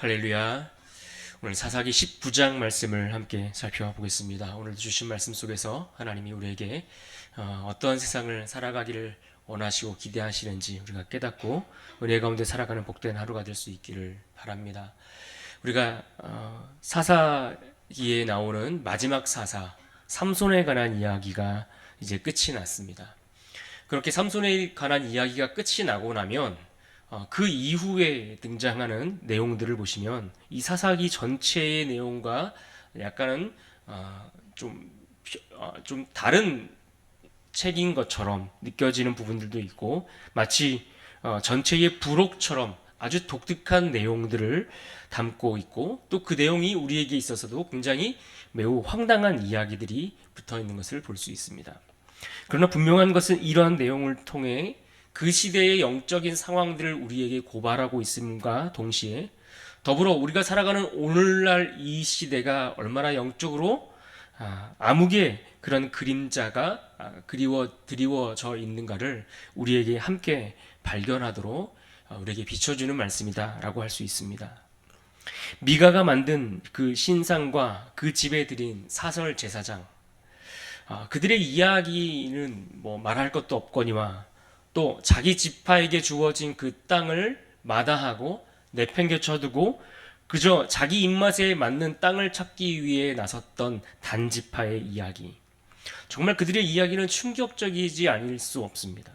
할렐루야. 오늘 사사기 19장 말씀을 함께 살펴보겠습니다. 오늘 주신 말씀 속에서 하나님이 우리에게 어, 어떤 세상을 살아가기를 원하시고 기대하시는지 우리가 깨닫고 은혜 가운데 살아가는 복된 하루가 될 수 있기를 바랍니다. 우리가 어, 사사기에 나오는 마지막 사사 삼손에 관한 이야기가 이제 끝이 났습니다. 그렇게 삼손에 관한 이야기가 끝이 나고 나면 어, 그 이후에 등장하는 내용들을 보시면 이 사사기 전체의 내용과 약간은 어, 좀, 어, 좀 다른 책인 것처럼 느껴지는 부분들도 있고 마치 어, 전체의 부록처럼 아주 독특한 내용들을 담고 있고 또 그 내용이 우리에게 있어서도 굉장히 매우 황당한 이야기들이 붙어 있는 것을 볼 수 있습니다. 그러나 분명한 것은 이러한 내용을 통해 그 시대의 영적인 상황들을 우리에게 고발하고 있음과 동시에 더불어 우리가 살아가는 오늘날 이 시대가 얼마나 영적으로 아, 암흑의 그런 그림자가 아, 그리워 드리워져 있는가를 우리에게 함께 발견하도록 아, 우리에게 비춰주는 말씀이다라고 할 수 있습니다. 미가가 만든 그 신상과 그 집에 드린 사설 제사장 아, 그들의 이야기는 뭐 말할 것도 없거니와 또 자기 지파에게 주어진 그 땅을 마다하고 내팽개쳐두고 그저 자기 입맛에 맞는 땅을 찾기 위해 나섰던 단지파의 이야기. 정말 그들의 이야기는 충격적이지 아닐 수 없습니다.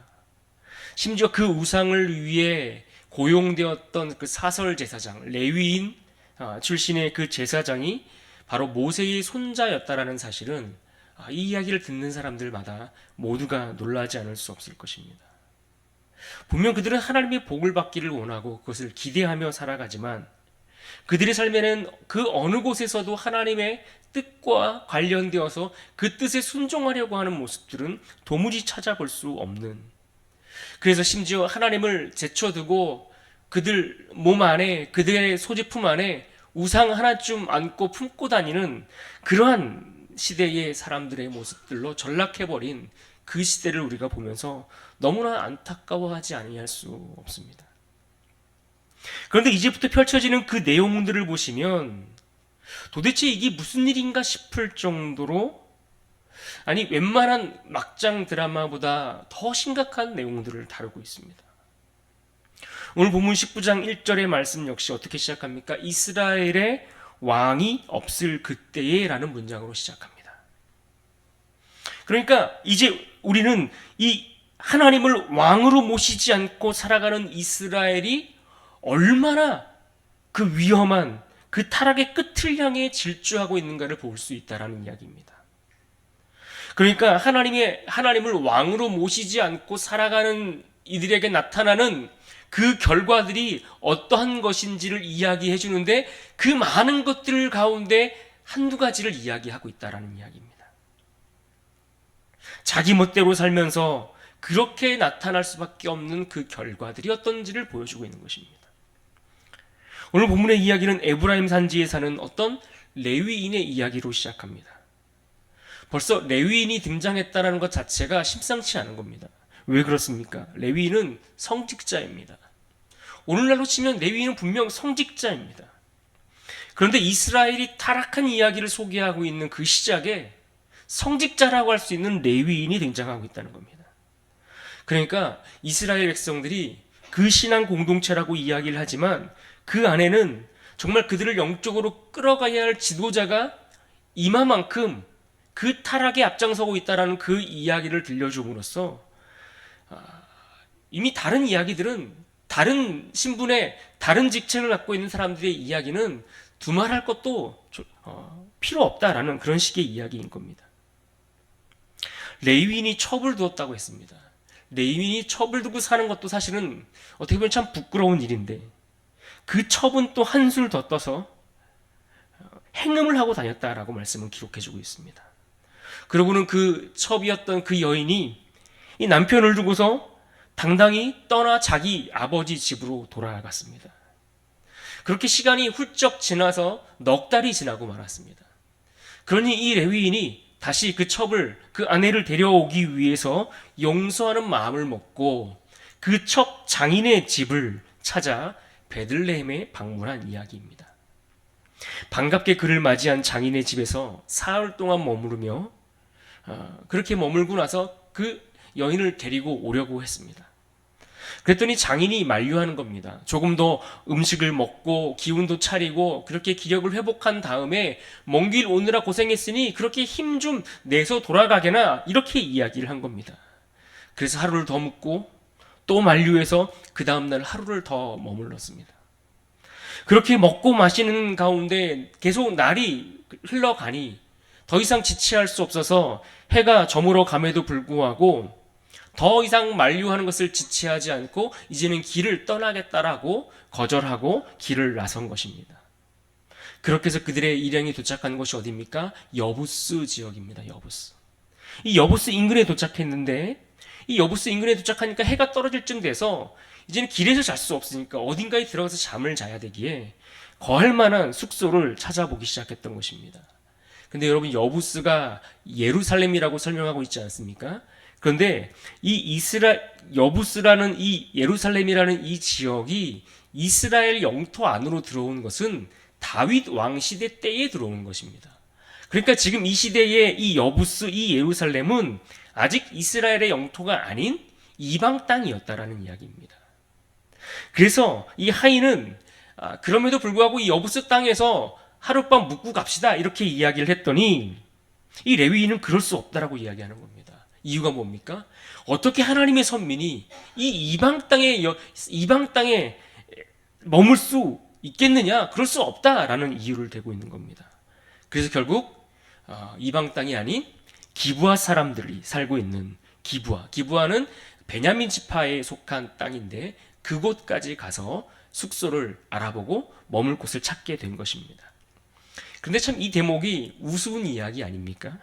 심지어 그 우상을 위해 고용되었던 그 사설 제사장, 레위인 아, 출신의 그 제사장이 바로 모세의 손자였다라는 사실은 아, 이 이야기를 듣는 사람들마다 모두가 놀라지 않을 수 없을 것입니다. 분명 그들은 하나님의 복을 받기를 원하고 그것을 기대하며 살아가지만 그들의 삶에는 그 어느 곳에서도 하나님의 뜻과 관련되어서 그 뜻에 순종하려고 하는 모습들은 도무지 찾아볼 수 없는. 그래서 심지어 하나님을 제쳐두고 그들 몸 안에 그들의 소지품 안에 우상 하나쯤 안고 품고 다니는 그러한 시대의 사람들의 모습들로 전락해버린 그 시대를 우리가 보면서 너무나 안타까워하지 아니할 수 없습니다. 그런데 이제부터 펼쳐지는 그 내용들을 보시면 도대체 이게 무슨 일인가 싶을 정도로 아니 웬만한 막장 드라마보다 더 심각한 내용들을 다루고 있습니다. 오늘 본문 19장 1절의 말씀 역시 어떻게 시작합니까? 이스라엘의 왕이 없을 그때에 라는 문장으로 시작합니다. 그러니까 이제 우리는 이 하나님을 왕으로 모시지 않고 살아가는 이스라엘이 얼마나 그 위험한 그 타락의 끝을 향해 질주하고 있는가를 볼 수 있다라는 이야기입니다. 그러니까 하나님의 하나님을 왕으로 모시지 않고 살아가는 이들에게 나타나는 그 결과들이 어떠한 것인지를 이야기해 주는데 그 많은 것들 가운데 한두 가지를 이야기하고 있다라는 이야기입니다. 자기 멋대로 살면서 그렇게 나타날 수밖에 없는 그 결과들이 어떤지를 보여주고 있는 것입니다. 오늘 본문의 이야기는 에브라임 산지에 사는 어떤 레위인의 이야기로 시작합니다. 벌써 레위인이 등장했다는 것 자체가 심상치 않은 겁니다. 왜 그렇습니까? 레위인은 성직자입니다. 오늘날로 치면 레위인은 분명 성직자입니다. 그런데 이스라엘이 타락한 이야기를 소개하고 있는 그 시작에 성직자라고 할 수 있는 레위인이 등장하고 있다는 겁니다. 그러니까 이스라엘 백성들이 그 신앙 공동체라고 이야기를 하지만 그 안에는 정말 그들을 영적으로 끌어가야 할 지도자가 이마만큼 그 타락에 앞장서고 있다라는 그 이야기를 들려줌으로써 아, 이미 다른 이야기들은 다른 신분의 다른 직책을 갖고 있는 사람들의 이야기는 두말할 것도 어, 필요 없다라는 그런 식의 이야기인 겁니다. 레위인이 첩을 두었다고 했습니다. 레위인이 첩을 두고 사는 것도 사실은 어떻게 보면 참 부끄러운 일인데 그 첩은 또 한술 더 떠서 행음을 하고 다녔다라고 말씀은 기록해주고 있습니다. 그러고는 그 첩이었던 그 여인이 이 남편을 두고서 당당히 떠나 자기 아버지 집으로 돌아갔습니다. 그렇게 시간이 훌쩍 지나서 넉 달이 지나고 말았습니다. 그러니 이 레위인이 다시 그 첩을 그 아내를 데려오기 위해서 용서하는 마음을 먹고 그 첩 장인의 집을 찾아 베들레헴에 방문한 이야기입니다. 반갑게 그를 맞이한 장인의 집에서 사흘 동안 머무르며 어, 그렇게 머물고 나서 그 여인을 데리고 오려고 했습니다. 그랬더니 장인이 만류하는 겁니다. 조금 더 음식을 먹고 기운도 차리고 그렇게 기력을 회복한 다음에 먼 길 오느라 고생했으니 그렇게 힘 좀 내서 돌아가게나 이렇게 이야기를 한 겁니다. 그래서 하루를 더 묵고 또 만류해서 그 다음날 하루를 더 머물렀습니다. 그렇게 먹고 마시는 가운데 계속 날이 흘러가니 더 이상 지체할 수 없어서 해가 저물어 감에도 불구하고 더 이상 만류하는 것을 지체하지 않고 이제는 길을 떠나겠다라고 거절하고 길을 나선 것입니다. 그렇게 해서 그들의 일행이 도착한 곳이 어디입니까? 여부스 지역입니다. 여부스. 이 여부스 인근에 도착했는데 이 여부스 인근에 도착하니까 해가 떨어질 쯤 돼서 이제는 길에서 잘 수 없으니까 어딘가에 들어가서 잠을 자야 되기에 거할 만한 숙소를 찾아보기 시작했던 것입니다. 근데 여러분 여부스가 예루살렘이라고 설명하고 있지 않습니까? 그런데 이 이스라 여부스라는 이 예루살렘이라는 이 지역이 이스라엘 영토 안으로 들어온 것은 다윗 왕 시대 때에 들어온 것입니다. 그러니까 지금 이 시대의 이 여부스 이 예루살렘은 아직 이스라엘의 영토가 아닌 이방 땅이었다라는 이야기입니다. 그래서 이 하인은 아, 그럼에도 불구하고 이 여부스 땅에서 하룻밤 묵고 갑시다 이렇게 이야기를 했더니 이 레위인은 그럴 수 없다라고 이야기하는 겁니다. 이유가 뭡니까? 어떻게 하나님의 선민이 이 이방 땅에 이방 땅에 머물 수 있겠느냐? 그럴 수 없다라는 이유를 대고 있는 겁니다. 그래서 결국 어, 이방 땅이 아닌 기부하 사람들이 살고 있는 기부하. 기부하는 베냐민 지파에 속한 땅인데 그곳까지 가서 숙소를 알아보고 머물 곳을 찾게 된 것입니다. 근데 참 이 대목이 우스운 이야기 아닙니까?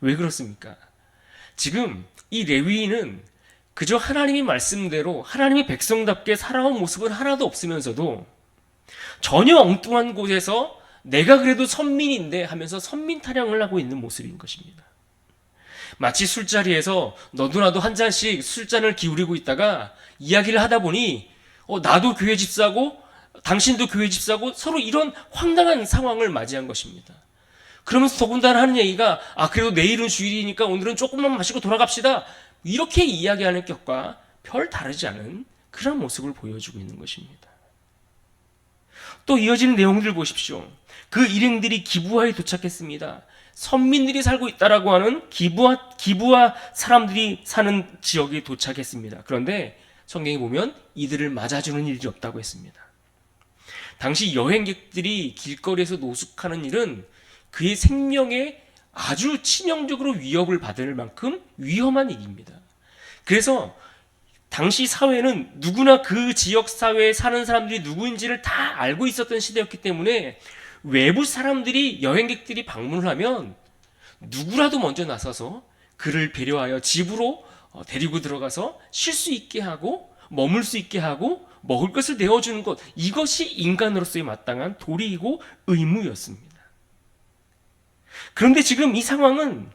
왜 그렇습니까? 지금 이 레위인은 그저 하나님의 말씀대로 하나님의 백성답게 살아온 모습은 하나도 없으면서도 전혀 엉뚱한 곳에서 내가 그래도 선민인데 하면서 선민 타령을 하고 있는 모습인 것입니다. 마치 술자리에서 너도 나도 한 잔씩 술잔을 기울이고 있다가 이야기를 하다 보니 어, 나도 교회 집사고 당신도 교회 집사고 서로 이런 황당한 상황을 맞이한 것입니다. 그러면서 더군다나 하는 얘기가 아 그래도 내일은 주일이니까 오늘은 조금만 마시고 돌아갑시다. 이렇게 이야기하는 것과 별 다르지 않은 그런 모습을 보여주고 있는 것입니다. 또 이어지는 내용들 보십시오. 그 일행들이 기부하에 도착했습니다. 선민들이 살고 있다라고 하는 기부하, 기부하 사람들이 사는 지역에 도착했습니다. 그런데 성경에 보면 이들을 맞아주는 일이 없다고 했습니다. 당시 여행객들이 길거리에서 노숙하는 일은 그의 생명에 아주 치명적으로 위협을 받을 만큼 위험한 일입니다. 그래서 당시 사회는 누구나 그 지역 사회에 사는 사람들이 누구인지를 다 알고 있었던 시대였기 때문에 외부 사람들이 여행객들이 방문을 하면 누구라도 먼저 나서서 그를 배려하여 집으로 어, 데리고 들어가서 쉴 수 있게 하고 머물 수 있게 하고 먹을 것을 내어주는 것 이것이 인간으로서의 마땅한 도리이고 의무였습니다. 그런데 지금 이 상황은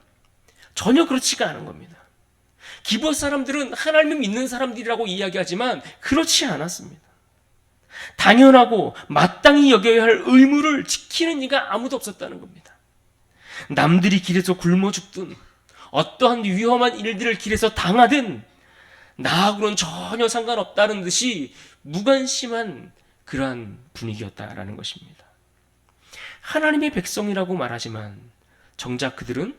전혀 그렇지가 않은 겁니다. 기부 사람들은 하나님을 믿는 사람들이라고 이야기하지만 그렇지 않았습니다. 당연하고 마땅히 여겨야 할 의무를 지키는 이가 아무도 없었다는 겁니다. 남들이 길에서 굶어 죽든 어떠한 위험한 일들을 길에서 당하든 나하고는 전혀 상관없다는 듯이 무관심한 그러한 분위기였다라는 것입니다. 하나님의 백성이라고 말하지만 정작 그들은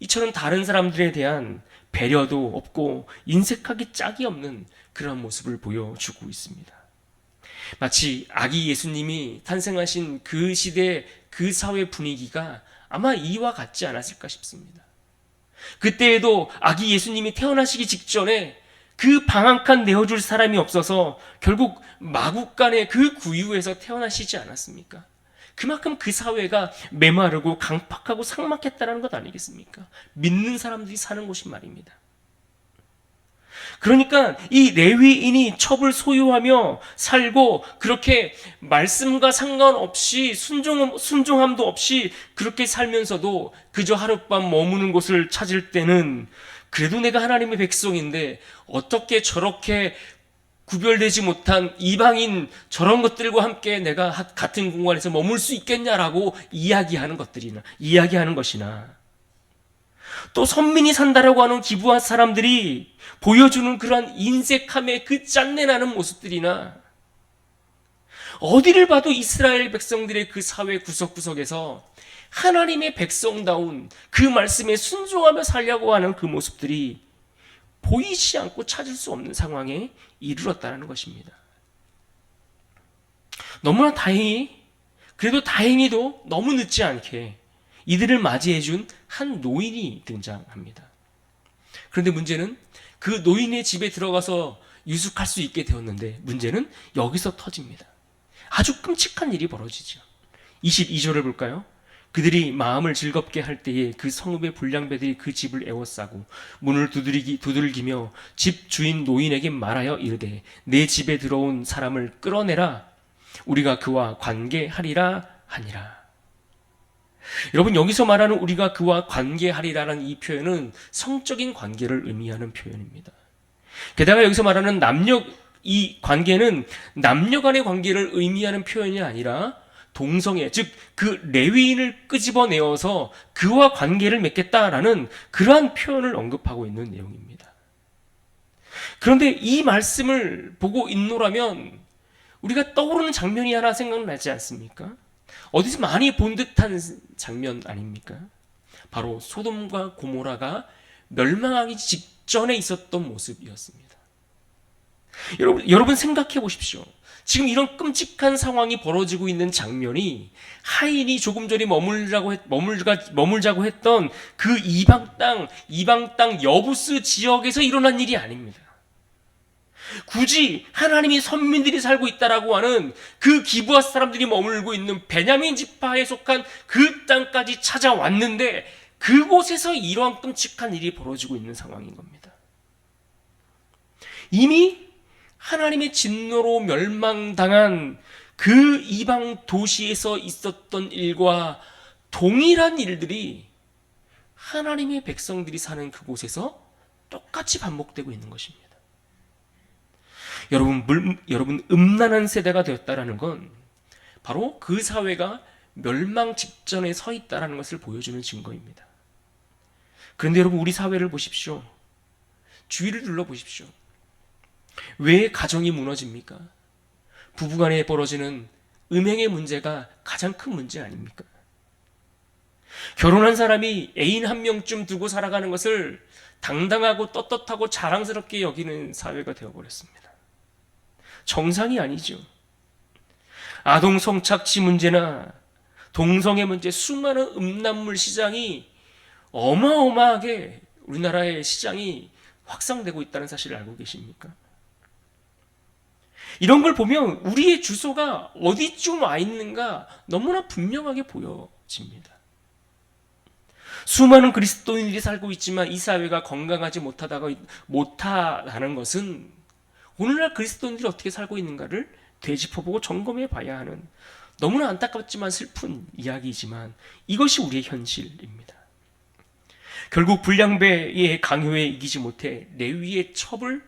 이처럼 다른 사람들에 대한 배려도 없고 인색하기 짝이 없는 그런 모습을 보여주고 있습니다. 마치 아기 예수님이 탄생하신 그 시대 그 사회 분위기가 아마 이와 같지 않았을까 싶습니다. 그때에도 아기 예수님이 태어나시기 직전에 그 방한칸 내어줄 사람이 없어서 결국 마국간의 그 구유에서 태어나시지 않았습니까? 그만큼 그 사회가 메마르고 강팍하고 삭막했다는 것 아니겠습니까? 믿는 사람들이 사는 곳이 말입니다. 그러니까 이 레위인이 첩을 소유하며 살고 그렇게 말씀과 상관없이 순종, 순종함도 없이 그렇게 살면서도 그저 하룻밤 머무는 곳을 찾을 때는 그래도 내가 하나님의 백성인데 어떻게 저렇게 구별되지 못한 이방인 저런 것들과 함께 내가 하- 같은 공간에서 머물 수 있겠냐라고 이야기하는 것들이나 이야기하는 것이나. 또 선민이 산다라고 하는 기부한 사람들이 보여주는 그러한 인색함의 그 짠내나는 모습들이나 어디를 봐도 이스라엘 백성들의 그 사회 구석구석에서 하나님의 백성다운 그 말씀에 순종하며 살려고 하는 그 모습들이 보이지 않고 찾을 수 없는 상황에 이르렀다는 것입니다. 너무나 다행히, 그래도 다행히도 너무 늦지 않게 이들을 맞이해 준 한 노인이 등장합니다. 그런데 문제는 그 노인의 집에 들어가서 유숙할 수 있게 되었는데 문제는 여기서 터집니다. 아주 끔찍한 일이 벌어지죠. 22절을 볼까요? 그들이 마음을 즐겁게 할 때에 그 성읍의 불량배들이 그 집을 에워싸고 문을 두드리기, 두들기며 집 주인 노인에게 말하여 이르되 내 집에 들어온 사람을 끌어내라 우리가 그와 관계하리라 하니라. 여러분 여기서 말하는 우리가 그와 관계하리라는 이 표현은 성적인 관계를 의미하는 표현입니다. 게다가 여기서 말하는 남녀 이 관계는 남녀 간의 관계를 의미하는 표현이 아니라 동성애 즉 그 레위인을 끄집어내어서 그와 관계를 맺겠다라는 그러한 표현을 언급하고 있는 내용입니다. 그런데 이 말씀을 보고 있노라면 우리가 떠오르는 장면이 하나 생각나지 않습니까? 어디서 많이 본 듯한 장면 아닙니까? 바로 소돔과 고모라가 멸망하기 직전에 있었던 모습이었습니다. 여러분, 여러분 생각해 보십시오. 지금 이런 끔찍한 상황이 벌어지고 있는 장면이 하인이 조금 전에 머물자고 했, 머물가, 머물자고 했던 그 이방 땅, 이방 땅 여부스 지역에서 일어난 일이 아닙니다. 굳이 하나님이 선민들이 살고 있다라고 하는 그 기부하 사람들이 머물고 있는 베냐민 지파에 속한 그 땅까지 찾아왔는데 그곳에서 이러한 끔찍한 일이 벌어지고 있는 상황인 겁니다. 이미 하나님의 진노로 멸망당한 그 이방 도시에서 있었던 일과 동일한 일들이 하나님의 백성들이 사는 그곳에서 똑같이 반복되고 있는 것입니다. 여러분, 물, 여러분 음란한 세대가 되었다라는 건 바로 그 사회가 멸망 직전에 서 있다라는 것을 보여주는 증거입니다. 그런데 여러분 우리 사회를 보십시오. 주위를 둘러보십시오. 왜 가정이 무너집니까? 부부간에 벌어지는 음행의 문제가 가장 큰 문제 아닙니까? 결혼한 사람이 애인 한 명쯤 두고 살아가는 것을 당당하고 떳떳하고 자랑스럽게 여기는 사회가 되어버렸습니다. 정상이 아니죠. 아동 성착취 문제나 동성애 문제, 수많은 음란물 시장이 어마어마하게 우리나라의 시장이 확산되고 있다는 사실을 알고 계십니까? 이런 걸 보면 우리의 주소가 어디쯤 와 있는가 너무나 분명하게 보여집니다. 수많은 그리스도인들이 살고 있지만 이 사회가 건강하지 못하다가 못하다는 것은 오늘날 그리스도인들이 어떻게 살고 있는가를 되짚어보고 점검해 봐야 하는 너무나 안타깝지만 슬픈 이야기이지만 이것이 우리의 현실입니다. 결국 불량배의 강요에 이기지 못해 레위의 첩을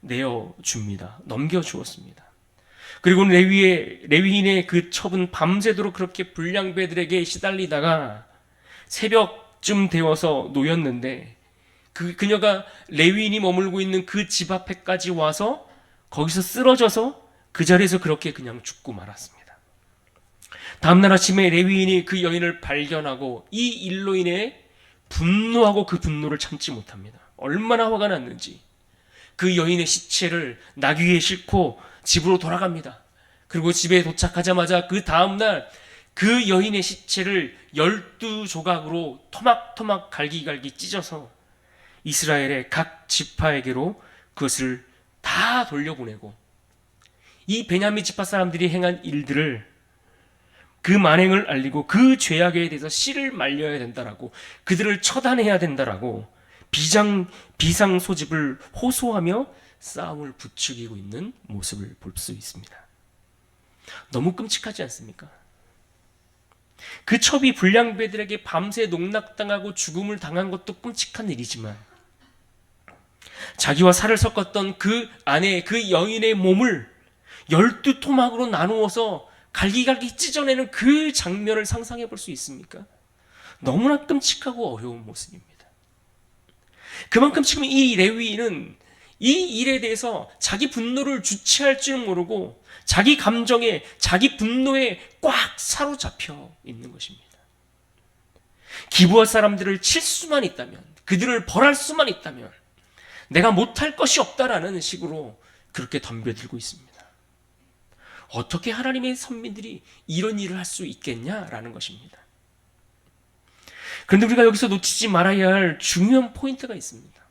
내어 줍니다. 넘겨 주었습니다. 그리고 레위의 레위인의 그 첩은 밤새도록 그렇게 불량배들에게 시달리다가 새벽쯤 되어서 놓였는데 그 그녀가 레위인이 머물고 있는 그 집 앞에까지 와서 거기서 쓰러져서 그 자리에서 그렇게 그냥 죽고 말았습니다. 다음날 아침에 레위인이 그 여인을 발견하고 이 일로 인해 분노하고 그 분노를 참지 못합니다. 얼마나 화가 났는지 그 여인의 시체를 나귀에 싣고 집으로 돌아갑니다. 그리고 집에 도착하자마자 그 다음날 그 여인의 시체를 열두 조각으로 토막토막 갈기갈기 찢어서 이스라엘의 각 지파에게로 그것을 다 돌려보내고 이 베냐민 지파 사람들이 행한 일들을 그 만행을 알리고 그 죄악에 대해서 씨를 말려야 된다라고 그들을 처단해야 된다라고 비장 비상 소집을 호소하며 싸움을 부추기고 있는 모습을 볼 수 있습니다. 너무 끔찍하지 않습니까? 그 첩이 불량배들에게 밤새 농락당하고 죽음을 당한 것도 끔찍한 일이지만 자기와 살을 섞었던 그 아내 그 여인의 몸을 열두 토막으로 나누어서 갈기갈기 찢어내는 그 장면을 상상해 볼 수 있습니까? 너무나 끔찍하고 어려운 모습입니다. 그만큼 지금 이 레위인은 이 일에 대해서 자기 분노를 주체할 줄 모르고 자기 감정에 자기 분노에 꽉 사로잡혀 있는 것입니다. 기부할 사람들을 칠 수만 있다면 그들을 벌할 수만 있다면 내가 못할 것이 없다라는 식으로 그렇게 덤벼들고 있습니다. 어떻게 하나님의 선민들이 이런 일을 할 수 있겠냐라는 것입니다. 그런데 우리가 여기서 놓치지 말아야 할 중요한 포인트가 있습니다.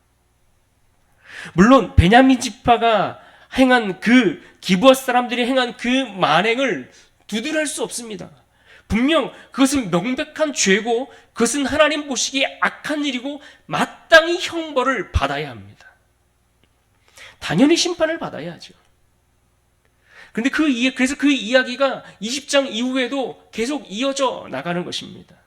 물론 베냐민 지파가 행한 그 기부할 사람들이 행한 그 만행을 두드릴 수 없습니다. 분명 그것은 명백한 죄고 그것은 하나님 보시기에 악한 일이고 마땅히 형벌을 받아야 합니다. 당연히 심판을 받아야 하죠. 근데 그 그래서 그 이야기가 20장 이후에도 계속 이어져 나가는 것입니다.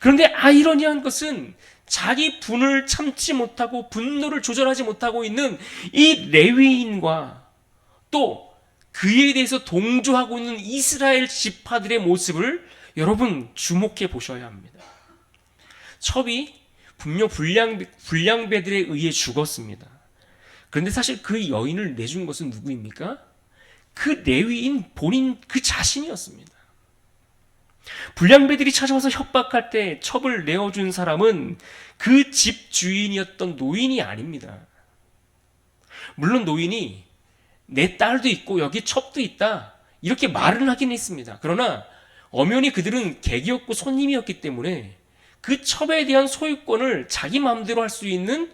그런데 아이러니한 것은 자기 분을 참지 못하고 분노를 조절하지 못하고 있는 이 레위인과 또 그에 대해서 동조하고 있는 이스라엘 지파들의 모습을 여러분 주목해 보셔야 합니다. 첩이 분명 불량, 불량배들에 의해 죽었습니다. 그런데 사실 그 여인을 내준 것은 누구입니까? 그 레위인 본인 그 자신이었습니다. 불량배들이 찾아와서 협박할 때 첩을 내어준 사람은 그 집 주인이었던 노인이 아닙니다. 물론 노인이 내 딸도 있고 여기 첩도 있다. 이렇게 말은 하긴 했습니다. 그러나 엄연히 그들은 객이었고 손님이었기 때문에 그 첩에 대한 소유권을 자기 마음대로 할 수 있는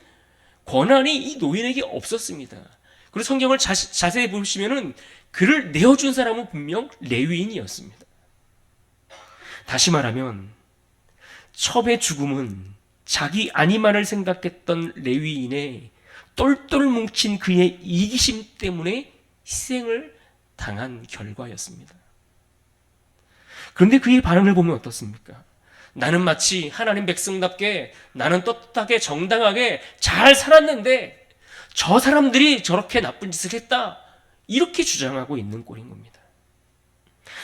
권한이 이 노인에게 없었습니다. 그리고 성경을 자, 자세히 보시면은 그를 내어준 사람은 분명 레위인이었습니다. 다시 말하면 첩의 죽음은 자기 아니만을 생각했던 레위인의 똘똘 뭉친 그의 이기심 때문에 희생을 당한 결과였습니다. 그런데 그의 반응을 보면 어떻습니까? 나는 마치 하나님 백성답게 나는 떳떳하게 정당하게 잘 살았는데 저 사람들이 저렇게 나쁜 짓을 했다. 이렇게 주장하고 있는 꼴인 겁니다.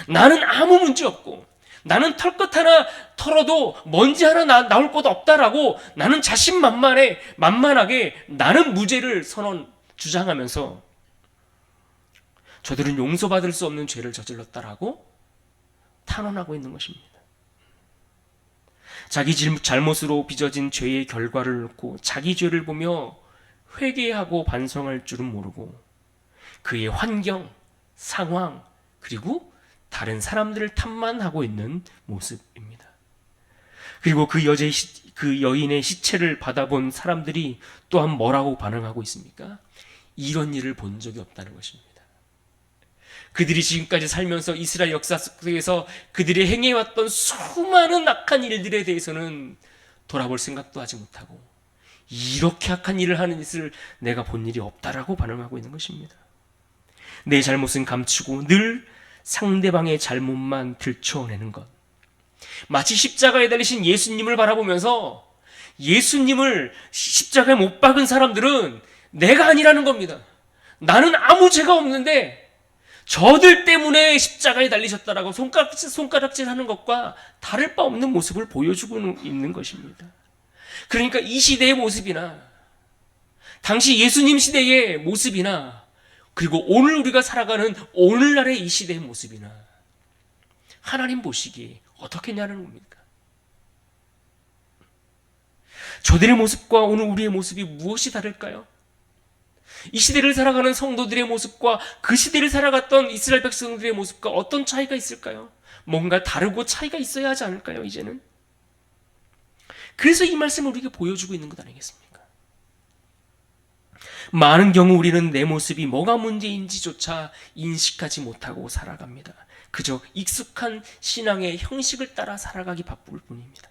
나는 아무 문제 없고 나는 털끝 하나 털어도 먼지 하나 나, 나올 것 없다라고 나는 자신만만해 만만하게 나는 무죄를 선언 주장하면서 저들은 용서받을 수 없는 죄를 저질렀다라고 탄원하고 있는 것입니다. 자기 잘못으로 빚어진 죄의 결과를 놓고 자기 죄를 보며 회개하고 반성할 줄은 모르고 그의 환경, 상황, 그리고 다른 사람들을 탓만하고 있는 모습입니다. 그리고 그 시, 그 여인의 시체를 받아본 사람들이 또한 뭐라고 반응하고 있습니까? 이런 일을 본 적이 없다는 것입니다. 그들이 지금까지 살면서 이스라엘 역사 속에서 그들이 행해왔던 수많은 악한 일들에 대해서는 돌아볼 생각도 하지 못하고 이렇게 악한 일을 하는 짓을 내가 본 일이 없다라고 반응하고 있는 것입니다. 내 잘못은 감추고 늘 상대방의 잘못만 들춰내는 것. 마치 십자가에 달리신 예수님을 바라보면서 예수님을 십자가에 못 박은 사람들은 내가 아니라는 겁니다. 나는 아무 죄가 없는데 저들 때문에 십자가에 달리셨다라고 손가락질, 손가락질 하는 것과 다를 바 없는 모습을 보여주고 있는 것입니다. 그러니까 이 시대의 모습이나 당시 예수님 시대의 모습이나 그리고 오늘 우리가 살아가는 오늘날의 이 시대의 모습이나 하나님 보시기에 어떻겠냐는 겁니까? 저들의 모습과 오늘 우리의 모습이 무엇이 다를까요? 이 시대를 살아가는 성도들의 모습과 그 시대를 살아갔던 이스라엘 백성들의 모습과 어떤 차이가 있을까요? 뭔가 다르고 차이가 있어야 하지 않을까요, 이제는? 그래서 이 말씀을 우리에게 보여주고 있는 것 아니겠습니까? 많은 경우 우리는 내 모습이 뭐가 문제인지조차 인식하지 못하고 살아갑니다. 그저 익숙한 신앙의 형식을 따라 살아가기 바쁠 뿐입니다.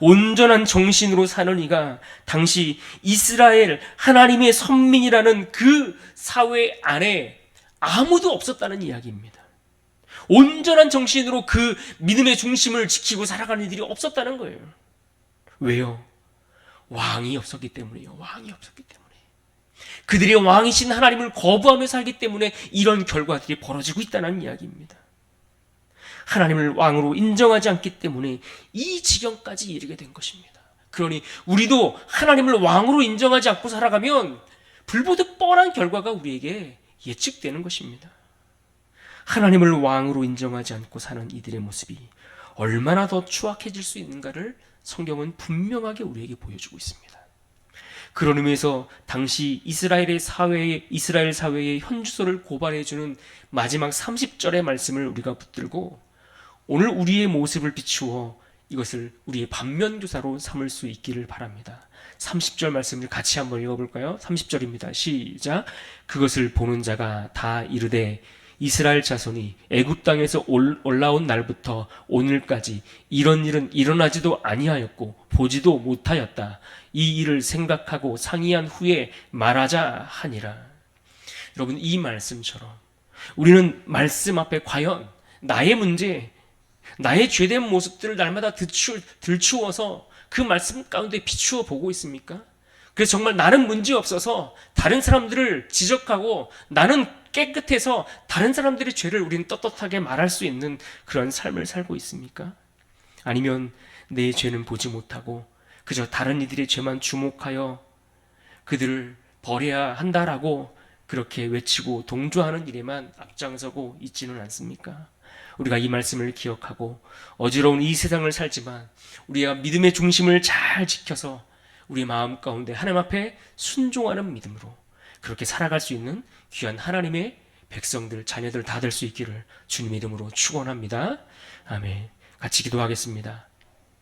온전한 정신으로 사는 이가 당시 이스라엘 하나님의 선민이라는 그 사회 안에 아무도 없었다는 이야기입니다. 온전한 정신으로 그 믿음의 중심을 지키고 살아가는 이들이 없었다는 거예요. 왜요? 왕이 없었기 때문이에요. 왕이 없었기 때문에. 그들이 왕이신 하나님을 거부하며 살기 때문에 이런 결과들이 벌어지고 있다는 이야기입니다. 하나님을 왕으로 인정하지 않기 때문에 이 지경까지 이르게 된 것입니다. 그러니 우리도 하나님을 왕으로 인정하지 않고 살아가면 불보듯 뻔한 결과가 우리에게 예측되는 것입니다. 하나님을 왕으로 인정하지 않고 사는 이들의 모습이 얼마나 더 추악해질 수 있는가를 성경은 분명하게 우리에게 보여주고 있습니다. 그런 의미에서 당시 이스라엘의 사회에 이스라엘 사회의 현주소를 고발해 주는 마지막 30절의 말씀을 우리가 붙들고 오늘 우리의 모습을 비추어 이것을 우리의 반면 교사로 삼을 수 있기를 바랍니다. 30절 말씀을 같이 한번 읽어 볼까요? 30절입니다. 시작. 그것을 보는 자가 다 이르되 이스라엘 자손이 애굽 땅에서 올- 올라온 날부터 오늘까지 이런 일은 일어나지도 아니하였고 보지도 못하였다. 이 일을 생각하고 상의한 후에 말하자 하니라. 여러분 이 말씀처럼 우리는 말씀 앞에 과연 나의 문제, 나의 죄된 모습들을 날마다 들추, 들추어서 그 말씀 가운데 비추어 보고 있습니까? 그래서 정말 나는 문제 없어서 다른 사람들을 지적하고 나는 깨끗해서 다른 사람들의 죄를 우리는 떳떳하게 말할 수 있는 그런 삶을 살고 있습니까? 아니면 내 죄는 보지 못하고 그저 다른 이들의 죄만 주목하여 그들을 버려야 한다라고 그렇게 외치고 동조하는 일에만 앞장서고 있지는 않습니까? 우리가 이 말씀을 기억하고 어지러운 이 세상을 살지만 우리가 믿음의 중심을 잘 지켜서 우리 마음 가운데 하나님 앞에 순종하는 믿음으로 그렇게 살아갈 수 있는 귀한 하나님의 백성들, 자녀들 다 될 수 있기를 주님의 이름으로 축원합니다. 아멘. 같이 기도하겠습니다.